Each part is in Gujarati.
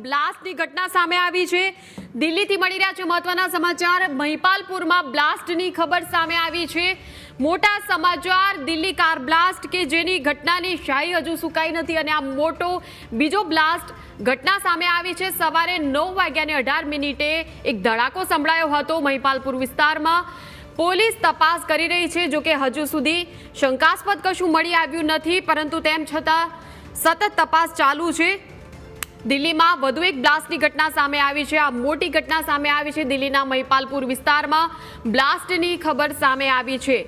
બ્લાસ્ટની ઘટના સામે આવી છે. દિલ્હીથી મળી રહ્યા છે મહત્વના સમાચાર. મહિપાલપુરમાં બ્લાસ્ટની ખબર સામે આવી છે. મોટા સમાચાર, દિલ્હી કાર બ્લાસ્ટ કે જેની ઘટનાની શાહી હજુ સુકાઈ નથી અને આ મોટો બીજો બ્લાસ્ટ ઘટના સામે આવી છે. સવારે નવ વાગ્યાને અઢાર મિનિટે એક ધડાકો સંભળાયો હતો મહિપાલપુર વિસ્તારમાં. પોલીસ તપાસ કરી રહી છે, જો કે હજુ સુધી શંકાસ્પદ કશું મળી આવ્યું નથી, પરંતુ તેમ છતાં સતત તપાસ ચાલુ છે. દિલ્હીમાં વધુ એક બ્લાસ્ટની ઘટના સામે આવી છે. આ મોટી ઘટના સામે આવી છે દિલ્હીના મહિપાલપુર વિસ્તારમાં. બ્લાસ્ટની ખબર સામે આવી છે.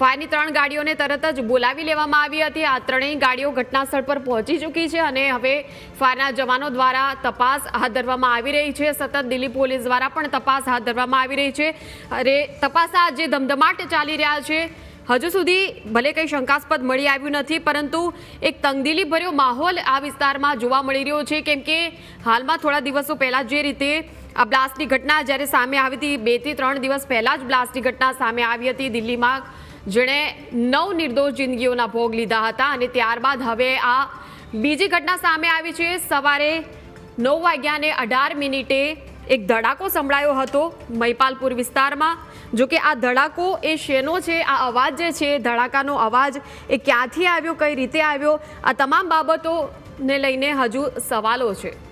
ફાયરની ત્રણ ગાડીઓને તરત જ બોલાવી લેવામાં આવી હતી. આ ત્રણેય ગાડીઓ ઘટનાસ્થળ પર પહોંચી ચૂકી છે અને હવે ફાયરના જવાનો દ્વારા તપાસ હાથ ધરવામાં આવી રહી છે. સતત દિલ્હી પોલીસ દ્વારા પણ તપાસ હાથ ધરવામાં આવી રહી છે. અરે, તપાસના જે ધમધમાટ ચાલી રહ્યા છે હજુ સુધી ભલે કંઈ શંકાસ્પદ મળી આવ્યું નથી, પરંતુ એક તંગદીલી ભર્યો માહોલ આ વિસ્તારમાં જોવા મળી રહ્યો છે. કેમ કે હાલમાં થોડા દિવસો પહેલાં જે રીતે આ બ્લાસ્ટની ઘટના જ્યારે સામે આવી હતી, બેથી ત્રણ દિવસ પહેલાં જ બ્લાસ્ટની ઘટના સામે આવી હતી દિલ્હીમાં, જેણે નવ નિર્દોષ જિંદગીઓના ભોગ લીધા હતા અને ત્યારબાદ હવે આ બીજી ઘટના સામે આવી છે. સવારે નવ વાગ્યાને અઢાર મિનિટે એક ધડાકો સંભળાયો હતો મૈપાલપુર વિસ્તારમાં. જો કે આ ધડાકો એ શેનો છે? આ અવાજ જે છે, ધડાકાનો અવાજ એ ક્યાંથી આવ્યો, કઈ રીતે આવ્યો? આ તમામ બાબતોને લઈને હજુ સવાલો છે.